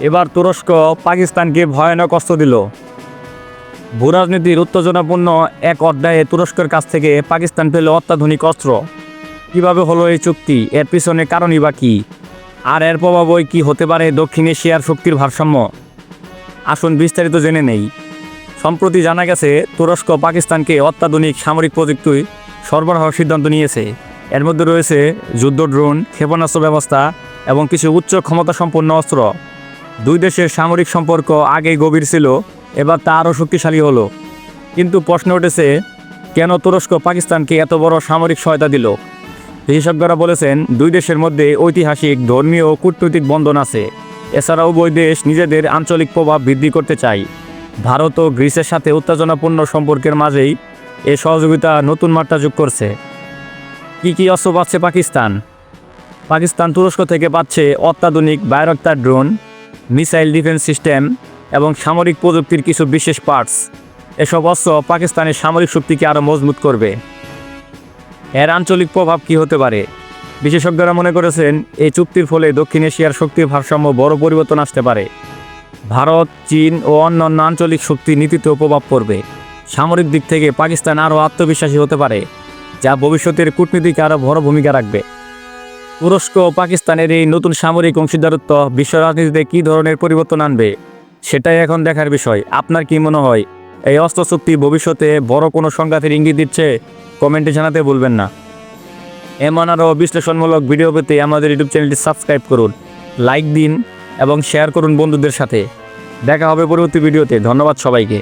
এবার তুরস্ক পাকিস্তানকে ভয়ানক অস্ত্র দিল। ভূরাজনীতির উত্তেজনাপূর্ণ এক অধ্যায়ে তুরস্কের কাছ থেকে পাকিস্তান পেল অত্যাধুনিক অস্ত্র। কীভাবে হলো এই চুক্তি? এর পিছনে কারণই বা কী? আর এর প্রভাবই কি হতে পারে দক্ষিণ এশিয়ার শক্তির ভারসাম্য? আসুন বিস্তারিত জেনে নেই। সম্প্রতি জানা গেছে, তুরস্ক পাকিস্তানকে অত্যাধুনিক সামরিক প্রযুক্তি সরবরাহ সিদ্ধান্ত নিয়েছে। এর মধ্যে রয়েছে যুদ্ধ ড্রোন, ক্ষেপণাস্ত্র ব্যবস্থা এবং কিছু উচ্চ ক্ষমতা সম্পন্ন অস্ত্র। দুই দেশের সামরিক সম্পর্ক আগেই গভীর ছিল, এবার তা আরও শক্তিশালী হলো। কিন্তু প্রশ্ন উঠেছে, কেন তুরস্ক পাকিস্তানকে এত বড় সামরিক সহায়তা দিল? বিশেষজ্ঞরা বলেছেন, দুই দেশের মধ্যে ঐতিহাসিক, ধর্মীয় ও কূটনৈতিক বন্ধন আছে। এছাড়াও উভয় দেশ নিজেদের আঞ্চলিক প্রভাব বৃদ্ধি করতে চায়। ভারত ও গ্রিসের সাথে উত্তেজনাপূর্ণ সম্পর্কের মাঝেই এ সহযোগিতা নতুন মাত্রা যোগ করছে। কী কী অস্ত্র পাচ্ছে পাকিস্তান? পাকিস্তান তুরস্ক থেকে পাচ্ছে অত্যাধুনিক Bayraktar drone. Missile defence system এবং সামরিক প্রযুক্তির কিছু বিশেষ পার্টস। এসব অস্ত্র পাকিস্তানের সামরিক শক্তিকে আরও মজবুত করবে। এর আঞ্চলিক প্রভাব কি হতে পারে? বিশেষজ্ঞরা মনে করেছেন, এই চুক্তির ফলে দক্ষিণ এশিয়ার শক্তির ভারসাম্য বড় পরিবর্তন আসতে পারে। ভারত, চীন ও অন্যান্য আঞ্চলিক শক্তি নীতিতেও প্রভাব পড়বে। সামরিক দিক থেকে পাকিস্তান আরও আত্মবিশ্বাসী হতে পারে, যা ভবিষ্যতের কূটনীতিকে আরও বড় ভূমিকা রাখবে। তুরস্ক ও পাকিস্তানের এই নতুন সামরিক অংশীদারত্ব বিশ্ব রাজনীতিতে কী ধরনের পরিবর্তন আনবে, সেটাই এখন দেখার বিষয়। আপনার কি মনে হয়, এই অস্ত্র চুক্তি ভবিষ্যতে বড় কোনো সংঘাতের ইঙ্গিত দিচ্ছে? কমেন্টে জানাতে ভুলবেন না। এমন আরও বিশ্লেষণমূলক ভিডিও পেতে আমাদের ইউটিউব চ্যানেলটি সাবস্ক্রাইব করুন, লাইক দিন এবং শেয়ার করুন বন্ধুদের সাথে। দেখা হবে পরবর্তী ভিডিওতে। ধন্যবাদ সবাইকে।